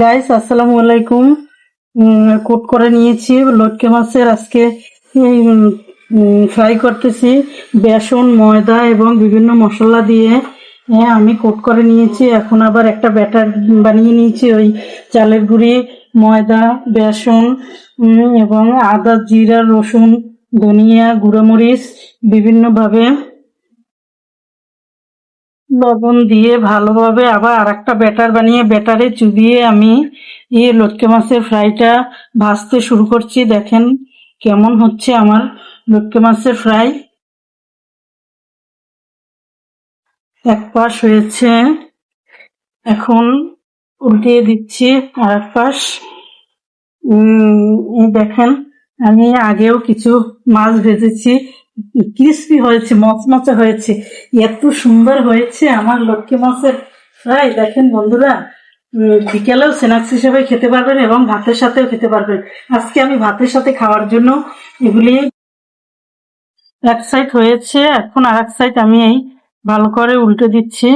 Guys আসসালামু আলাইকুম। Coat করে নিয়েছি লটকে মাছের। আজকে ফ্রাই করতেছি। বেসন ময়দা এবং বিভিন্ন মশলা দিয়ে হ্যাঁ, আমি কোট করে নিয়েছি। এখন আবার একটা ব্যাটার বানিয়ে নিয়েছি ওই চালের গুঁড়ি ময়দা বেসন এবং আদা জিরা রসুন ধনিয়া গুঁড়োমরিচ বিভিন্নভাবে। লবণ দিয়ে ভালোভাবে আবার আর একটা ব্যাটার বানিয়ে ব্যাটারে চুবিয়ে আমি এই লটকে মাছের ফ্রাইটা ভাজতে শুরু করছি। দেখেন কেমন হচ্ছে আমার লটকে মাছের ফ্রাই। এক পাশ হয়েছে। এখন উল্টিয়ে দিচ্ছি আর এক পাশ দেখেন আমি আগেও কিছু মাছ ভেজেছি। ক্রিস্পি হয়েছে, মচমচে হয়েছে, এত সুন্দর হয়েছে আমার লক্ষ্মী মাছের ফ্রাই। দেখেন বন্ধুরা বিকেলেও স্ন্যাক্স হিসেবে খেতে পারবেন এবং ভাতের সাথেও খেতে পারবেন। আজকে আমি ভাতের সাথে খাওয়ার জন্য এগুলি এক সাইড হয়েছে, এখন আর এক সাইড আমি এই ভালো করে উল্টে দিচ্ছি।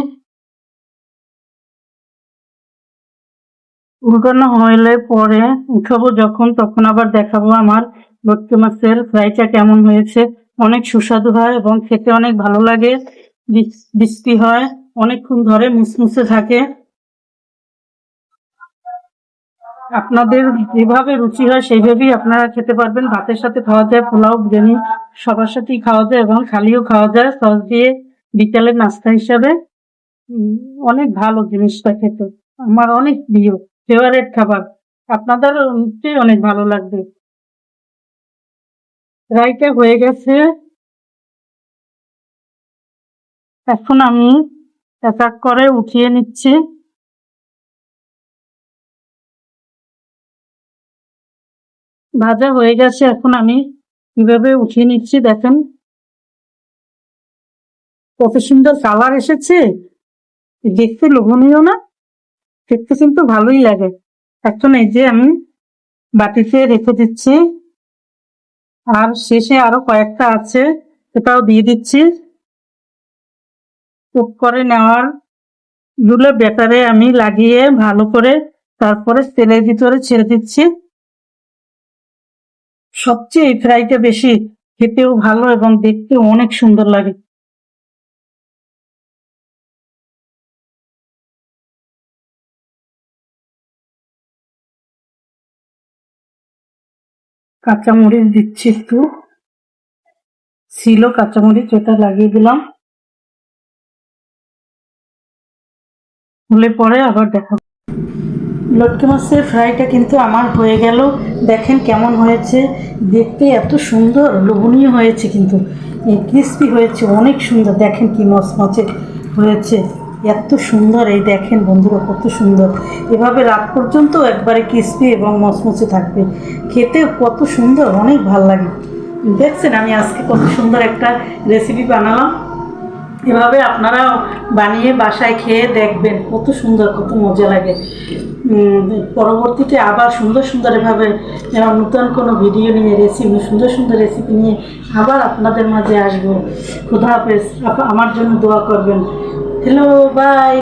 উল্টানো হলে পরে উঠাবো যখন, তখন আবার দেখাবো আমার লক্ষ্মী মাছের ফ্রাইটা কেমন হয়েছে। অনেক সুস্বাদু হয় এবং খেতে অনেক ভালো লাগে। বৃষ্টি হয়, অনেকক্ষণ ধরে মুসমুসে থাকে। আপনাদের যেভাবে রুচি হয় সেইভাবেই আপনারা খেতে পারবেন। ভাতের সাথে খাওয়া যায়, পোলাও, বিরিয়ানি সবার সাথেই খাওয়া যায় এবং খালিও খাওয়া যায়। সস দিয়ে বিকেলের নাস্তা হিসাবে। অনেক ভালো জিনিসটা খেতে। আমার অনেক প্রিয়। ফেভারেট খাবার। আপনাদের অনেক ভালো লাগবে। রাইটা হয়ে গেছে। এখন আমি এক এক করে উঠিয়ে নিচ্ছি। ভাজা হয়ে গেছে, এখন আমি কীভাবে উঠিয়ে নিচ্ছি দেখেন। কত সুন্দর কালার এসেছে। দেখতে লোভনীয় না? দেখতে কিন্তু ভালোই লাগে। এখন এই যে আমি বাটিতে রেখে দিচ্ছি। আর শেষে আরও কয়েকটা আছে, সেটাও দিয়ে দিচ্ছি। কুক করে নেওয়ারগুলো ব্যাটারে আমি লাগিয়ে ভালো করে তারপরে তেলের ভিতরে ছেড়ে দিচ্ছি। সবচেয়ে এই ফ্রাইটা বেশি খেতেও ভালো এবং দেখতেও অনেক সুন্দর লাগে। কাঁচামরিচ দিচ্ছি একটু ছিল কাঁচামরিচ, ওটা লাগিয়ে দিলাম। হলে পরে আবার দেখাবো। লটকে মাছের ফ্রাইটা কিন্তু আমার হয়ে গেল। দেখেন কেমন হয়েছে। দেখতে এত সুন্দর, লোভনীয় হয়েছে কিন্তু। ক্রিস্পি হয়েছে, অনেক সুন্দর। দেখেন কি মচমচে হয়েছে। এত সুন্দর, এই দেখেন বন্ধুরা কত সুন্দর। এভাবে রাত পর্যন্ত একবারে ক্রিস্পি এবং মচমচে থাকবে। খেতে কত সুন্দর, অনেক ভালো লাগে। দেখছেন, আমি আজকে কত সুন্দর একটা রেসিপি বানালাম। এভাবে আপনারাও বানিয়ে বাসায় খেয়ে দেখবেন, কত সুন্দর, কত মজা লাগে। পরবর্তীতে আবার সুন্দর সুন্দর এভাবে নতুন কোনো ভিডিও নিয়ে রেসিপি সুন্দর সুন্দর রেসিপি নিয়ে আবার আপনাদের মাঝে আসব। খুদা হাফেজ আমার জন্য দোয়া করবেন। Hello, bye!